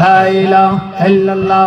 لا إله إلا الله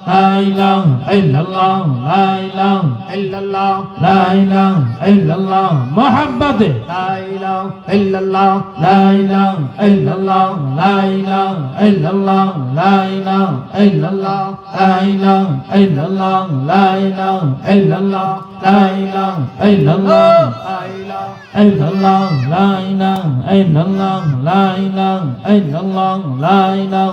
لا إله إلا الله لا إله إلا الله لا إله إلا الله محبة لا إله إلا الله لا إله إلا الله لا إله إلا الله لا إله إلا الله لا إله إلا الله لا إله إلا الله لا إله إلا الله لا إله إلا الله لا إله إلا الله لا إله إلا الله لا إله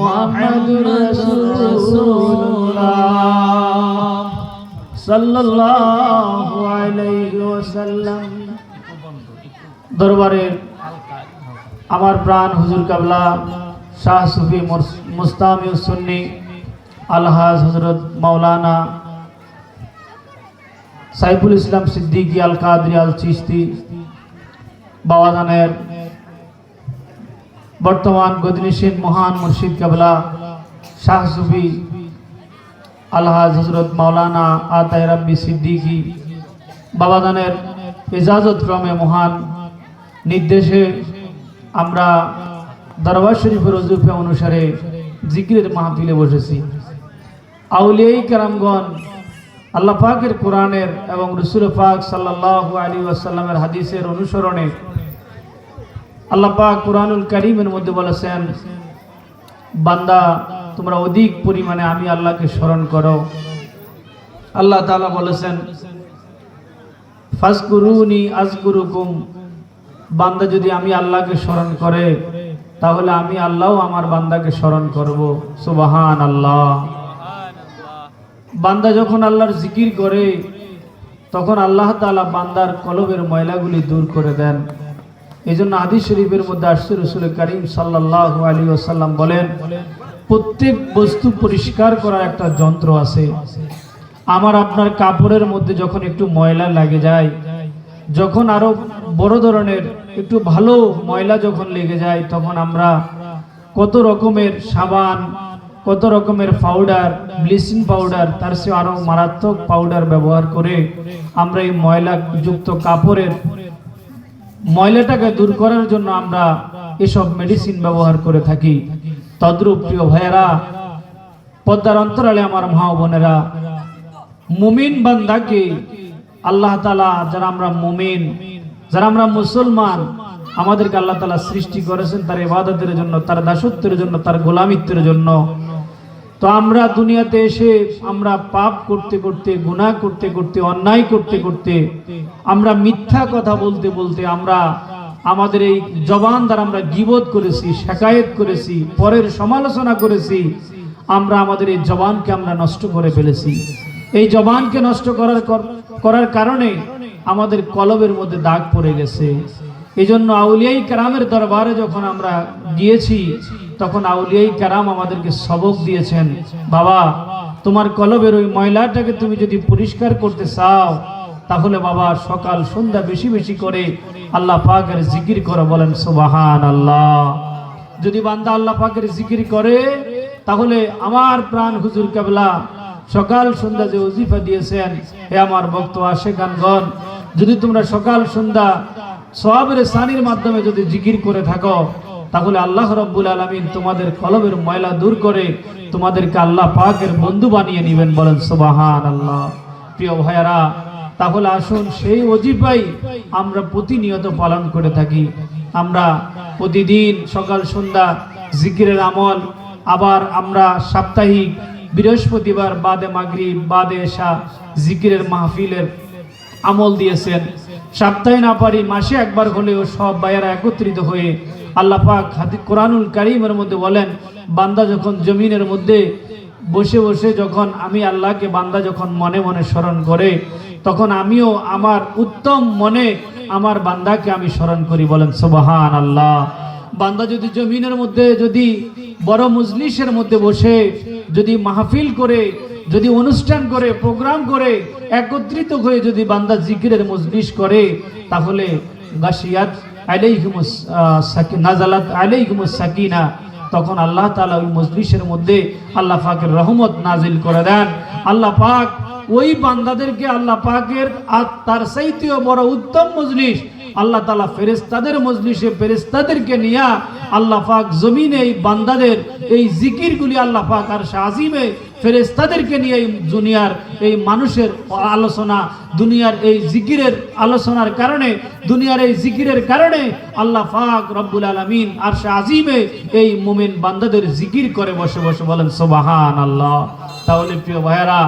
محمد رسول الله صلى الله عليه وسلم দরবারের আমার প্রাণ হুজুর কাবলা শাহ সুফি মুস্তামি সুন্নি আলহাজ হজরত মাওলানা সাইফুল ইসলাম সিদ্দিকী আল কাদরি আল চিস্তি বাবাদানের বর্তমান গদিনিসীন মহান মুর্শিদ কাবলা শাহ সুফি আলহাজ হজরত মাওলানা আতায় রাব্বি সিদ্দিকী বাবাদানের ইজাজত ক্রমে মহান নির্দেশে আমরা দরবার শরীফের রজুফে অনুসারে জিকিরের মাহফিলে বসেছি। আউলিয়াই কারামগণ, আল্লাহ পাকের কোরআনের এবং রসুল পাক সাল্লাহ আলী আসাল্লামের হাদিসের অনুসরণে আল্লাহ পাক কোরআনুল করিমের মধ্যে বলেছেন, বান্দা, তোমরা অধিক পরিমাণে আমি আল্লাহকে স্মরণ করো। আল্লাহ তাআলা বলেছেন ফাসকুরুনি আজকুরুকুম। বান্দা যদি আমি আল্লাহকে স্মরণ করে, তাহলে আমি আল্লাহও আমার বান্দাকে স্মরণ করব। সুবাহান আল্লাহ বান্দা যখন আল্লাহর জিকির করে, তখন আল্লাহ তাআলা বান্দার কলবের ময়লাগুলি দূর করে দেন। এই জন্য আদি শরীফের মধ্যে আসছে রসুল করিম সাল্লাহ আলী আসাল্লাম বলেন, প্রত্যেক বস্তু পরিষ্কার করার একটা যন্ত্র আছে। আমার আপনার কাপড়ের মধ্যে যখন একটু ময়লা লাগে যায়, যখন আরও বড় ধরনের একটু ভালো ময়লা যখন লেগে যায়, তখন আমরা কত রকমের সাবান, কত রকমের পাউডার, ব্লিচিং পাউডার, তার সে আরও মারাত্মক পাউডার ব্যবহার করে আমরা এই ময়লা যুক্ত কাপড়ের ময়লাটাকে দূর করার জন্য আমরা এসব মেডিসিন ব্যবহার করে থাকি। তদ্রুপ প্রিয় ভাইয়েরা, পদ্মার অন্তরালে আমার মা বোনেরা, মুমিন বান্দাকে আল্লাহ তালা যারা আমরা মুমিন, যারা আমরা মুসলমান, আমাদেরকে আল্লাহ তালা সৃষ্টি করেছেন তার ইবাদতের জন্য, তার দাসত্বের জন্য, তার গোলামিত্বের জন্য। তো আমরা দুনিয়াতে এসে আমরা পাপ করতে করতে, গুনাহ করতে করতে, অন্যায় করতে করতে, আমরা মিথ্যা কথা বলতে বলতে আমরা আমাদের এই জবান দ্বারা আমরা গিবোধ করেছি, শেকায়েত করেছি, পরের সমালোচনা করেছি, আমরা আমাদের এই জবানকে আমরা নষ্ট করে ফেলেছি। এই জবানকে নষ্ট করার করার কারণে আমাদের কলবের মধ্যে দাগ পড়ে গেছে। এই জন্য আউলিয়াই কারামের দরবারে যখন আমরা গিয়েছি তখন আউলিয়াই কারাম আমাদেরকে সবক দিয়েছেন, বাবা, তোমার কলবের ওই ময়লাটাকে তুমি যদি পরিষ্কার করতে চাও, তাহলে বাবা, সকাল, সন্ধ্যা বেশি বেশি করে আল্লাহ পাকের জিকির করে। বলেন সুবাহান আল্লাহ যদি বান্দা আল্লাহ পাকের জিকির করে, তাহলে আমার প্রাণ হুজুর কেবলা, সকাল, সন্ধ্যা যে ওজিফা দিয়েছেন, হে আমার ভক্ত আশেখানগণ, যদি তোমরা সকাল, সন্ধ্যা সবের সানির মাধ্যমে যদি জিকির করে থাকো তাহলে আল্লাহ রব্বুল আলমিন তোমাদের কলবের ময়লা দূর করে তোমাদেরকে আল্লাহ পাকের বন্ধু বানিয়ে নেবেন বলেন সুবাহান আল্লাহ প্রিয় ভাইয়ারা, তাহলে আসুন সেই অজিফাই আমরা প্রতিনিয়ত পালন করে থাকি। আমরা প্রতিদিন সকাল, সন্ধ্যা জিকিরের আমল, আবার আমরা সাপ্তাহিক বৃহস্পতিবার বাদে মাগরি বাদে এসা জিকিরের মাহফিলের আমল দিয়েছেন। সপ্তাহে না পারি মাসে একবার হলেও সব ভাইয়েরা একত্রিত হয়ে আল্লাহ পাক হাদি কোরআনুল কারিমের মধ্যে বলেন, বান্দা যখন জমিনের মধ্যে বসে বসে যখন আমি আল্লাহকে বান্দা যখন মনে মনে স্মরণ করে, তখন আমিও আমার উত্তম মনে আমার বান্দাকে আমি স্মরণ করি বলেন সুবহান আল্লাহ বান্দা যদি জমিনের মধ্যে যদি বড় মজলিসের মধ্যে বসে, যদি মাহফিল করে, যদি অনুষ্ঠান করে, প্রোগ্রাম করে, একত্রিত হয়ে যদি বান্দা জিকিরের মজলিস করে, তাহলে গাছিয়াত নাজালাত আলাইহিমুস সাকিনা। তখন আল্লাহ তালা ওই মজলিসের মধ্যে আল্লাহ পাকের রহমত নাজিল করে দেন। আল্লাহ পাক ওই বান্দাদেরকে আল্লাহ পাকের আর তার চাইতেও বড় উত্তম মজলিস আল্লাহ তালা ফেরেস্তাদের মজলিসে ফেরেস্তাদেরকে নিয়ে আল্লাহ পাক জমিনে এই বান্দাদের এই জিকিরগুলি আল্লাহ পাক আর শাহিমে ফেরেস্তাদেরকে নিয়ে এই দুনিয়ার এই মানুষের আলোচনা, দুনিয়ার এই জিকিরের আলোচনার কারণে, দুনিয়ার এই জিকিরের কারণে আল্লাহ পাক রব্বুল আলমিন আর শাহিমে এই মোমেন বান্দাদের জিকির করে বসে বসে বলেন সোবাহান আল্লাহ তাহলে প্রিয় ভাইয়েরা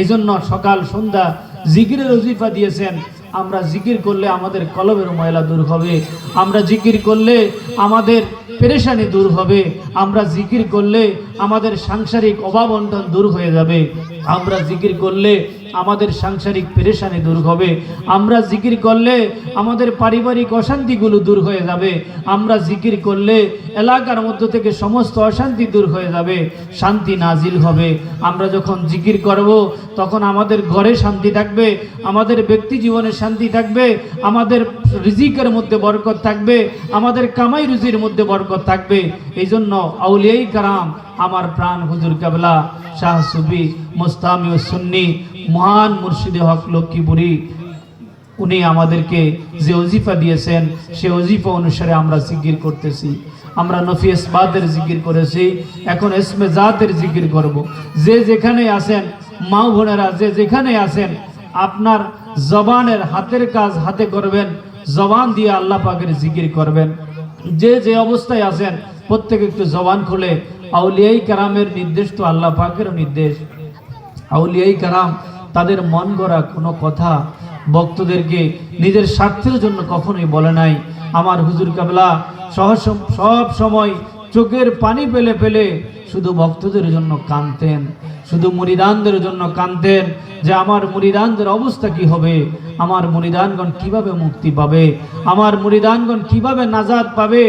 এই জন্য সকাল সন্ধ্যা জিকিরের অজিফা দিয়েছেন। আমরা জিকির করলে আমাদের কলবের ময়লা দূর হবে। আমরা জিকির করলে আমাদের পেরেশানি দূর হবে। আমরা জিকির করলে আমাদের সাংসারিক অভাব অন্টন দূর হয়ে যাবে। আমরা জিকির করলে আমাদের সাংসারিক পেরেশানি দূর হবে। আমরা জিকির করলে আমাদের পারিবারিক অশান্তিগুলো দূর হয়ে যাবে। আমরা জিকির করলে এলাকার মধ্য থেকে সমস্ত অশান্তি দূর হয়ে যাবে। শান্তি নাজিল হবে। আমরা যখন জিকির করব, তখন আমাদের ঘরে শান্তি থাকবে, আমাদের ব্যক্তি জীবনে শান্তি থাকবে, আমাদের রিজিকের মধ্যে বরকত থাকবে, আমাদের কামাই রুজির মধ্যে বরকত থাকবে। এই জন্য আউলিয়াই কারাম আমার প্রাণ হুজুর কাবলা, শাহ সুবি মুস্তামি ও সুন্নি, মহান মুর্শিদে হক লক্ষ্মীপুরী, উনি আমাদেরকে যে অজিফা দিয়েছেন, সে অজিফা অনুসারে আমরা জিকির করতেছি। আমরা নফি ইসবাতের জিকির করেছি, এখন এসমে জাতের জিকির করব। যে যেখানে আছেন, মা বোনেরা যে যেখানে আছেন, আপনার জবানের হাতের কাজ হাতে করবেন, জবান দিয়ে আল্লাহ পাকের জিকির করবেন। যে যে অবস্থায় আছেন, প্রত্যেকে একটু জবান খুলে আউলিয়াই কারামের নির্দেশ তো আল্লাহ পাকের নির্দেশ। আউলিয়াই কারাম তাদের মন গড়া কোনো কথা ভক্তদেরকে নিজের স্বার্থের জন্য কখনোই বলে নাই। আমার হুজুর কাবলা, সহ সব সময় চোখের পানি পেলে পেলে শুধু ভক্তদের জন্য কানতেন শুধু মুরিদানদের জন্য কানতেন যে আমার মুরিদানদের অবস্থা কি হবে? আমার মুরিদানগণ কীভাবে মুক্তি পাবে? আমার মুরিদানগণ কীভাবে নাজাদ পাবে?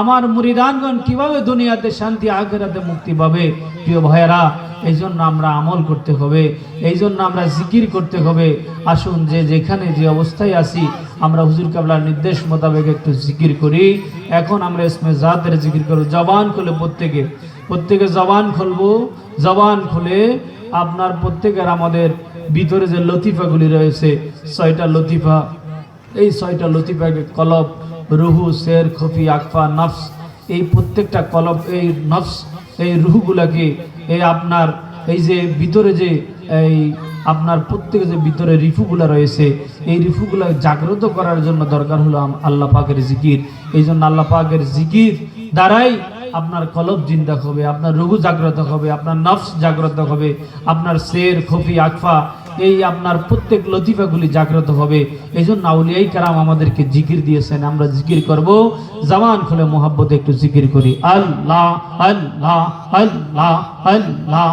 আমার মুরিদানগণ কীভাবে দুনিয়াতে শান্তি, আখেরাতে মুক্তি পাবে? প্রিয় ভাইয়েরা এই জন্য আমরা আমল করতে হবে এই জন্য আমরা জিকির করতে হবে। আসুন যে যেখানে যে অবস্থায় আছি, আমরা হুজুর কাবলার নির্দেশ মোতাবেক একটু জিকির করি। এখন আমরা ইসমে জাতের জিকির করব। জবান খুলে প্রত্যেকে প্রত্যেকে জবান খুলবো। জবান খুলে আপনার প্রত্যেকের আমাদের ভিতরে যে লতিফাগুলি রয়েছে, ছয়টা লতিফা। এই ছয়টা লতিফাকে কলব, রুহু, শের, খফি, আকফা, নফস, এই প্রত্যেকটা কলব, এই নফস, এই রুহুগুলাকে এই আপনার, এই যে ভিতরে যে, এই আপনার প্রত্যেকে যে ভিতরে রিফুগুলা রয়েছে, এই রিফুগুলা জাগ্রত করার জন্য দরকার হলো আল্লাহ পাকের জিকির। এই জন্য আল্লাহ পাকের জিকির দ্বারাই আপনার কলব জিন্দা হবে, আপনার রঘু জাগ্রত হবে, আপনার নফস জাগ্রত হবে, আপনার শের খফি আকফা এই আপনার প্রত্যেক লতিফাগুলি জাগ্রত হবে এই জন্য আউলিয়াই কারাম আমাদেরকে জিকির দিয়েছেন আমরা জিকির করব জামান খুলে মোহাব্বতে একটু জিকির করি আল্লাহ আল্লাহ আল্লাহ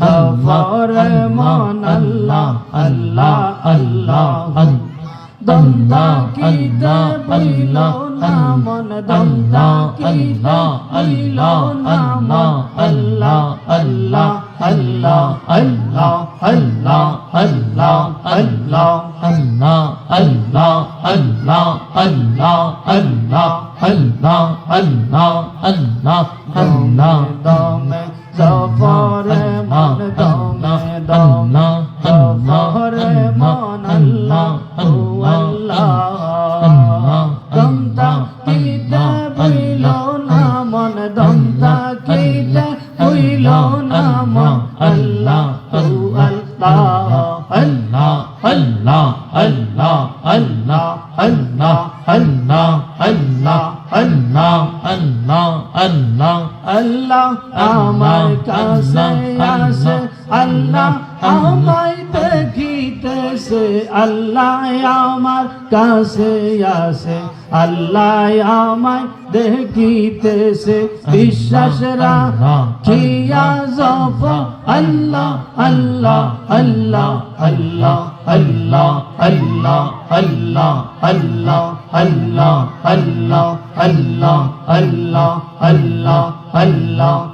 সফরে মন আল্লাহ আল্লাহ আল্লাহ দমদা কিতে বইল না মন দমদা কিতে বইল না মন আল্লাহ আল্লাহ আল্লাহ আল্লাহ আল্লাহ আল্লাহ আল্লাহ আল্লাহ আল্লাহ আল্লাহ আল্লাহ আল্লাহ আল্লাহ আল্লাহ আল্লাহ আল্লাহ দমে সফরে মন দমে দমে সফরে মন আল্লাহ আল্লাহ আমায় দেখিতেছে আল্লাহ আমার কাছে আসে আল্লাহ আমায় দেখিতেছে বিশ্বাস রাখিয়া জফ আল্লাহ আল্লাহ আল্লাহ আল্লাহ আল্লাহ আল্লাহ আল্লাহ আল্লাহ আল্লাহ আল্লাহ আল্লাহ আল্লাহ আল্লাহ আল্লাহ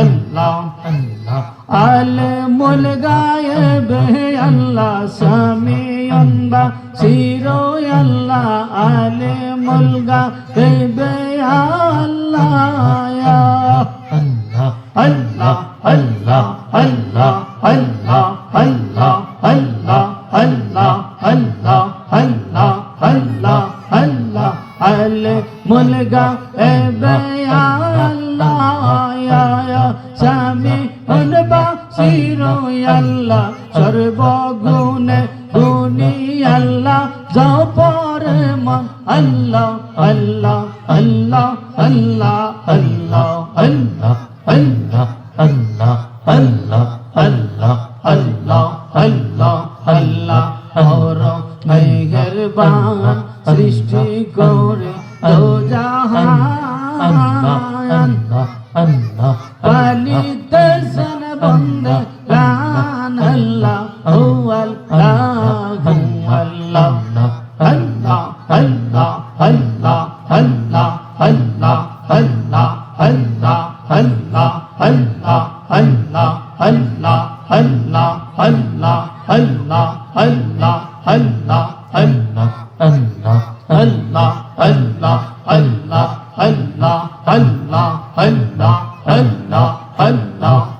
আল্লাহ আল্লাহ আল্লাহ আল্লাহ আল্লাহ আল্লাহ আলে মুল গায়েবে আল্লাহ সামিয়ন বাসিরো আল্লাহ আলে মুল গায়েবে আল্লাহ ইয়া Allah, Allah, Allah, Allah, Allah, Allah, Allah, Allah, Allah, siro Allah, সর্বগুণে গুণী আল্লাহ যাও পরে মন আল্লাহ আল্লাহ আল্লাহ আল্লাহ আল্লাহ আল্লাহ Allah, Allah, Allah, Allah, আল্লাহ আল্লাহ আল্লাহ और মেহেরবান সৃষ্টি করে দো জাহান Allah, Allah, পালিত সন বন্দ গান আল্লাহ ও আল্লাহ আল্লাহ আল্লাহ আল্লাহ আল্লাহ আল্লাহ আল্লাহ আল্লাহ আল্লাহ আল্লাহ আল্লাহ আল্লাহ আল্লাহ আল্লাহ আল্লাহ আল্লাহ আল্লাহ আল্লাহ আল্লাহ Allah, Allah, Allah, Allah, Allah, Allah, Allah, Allah,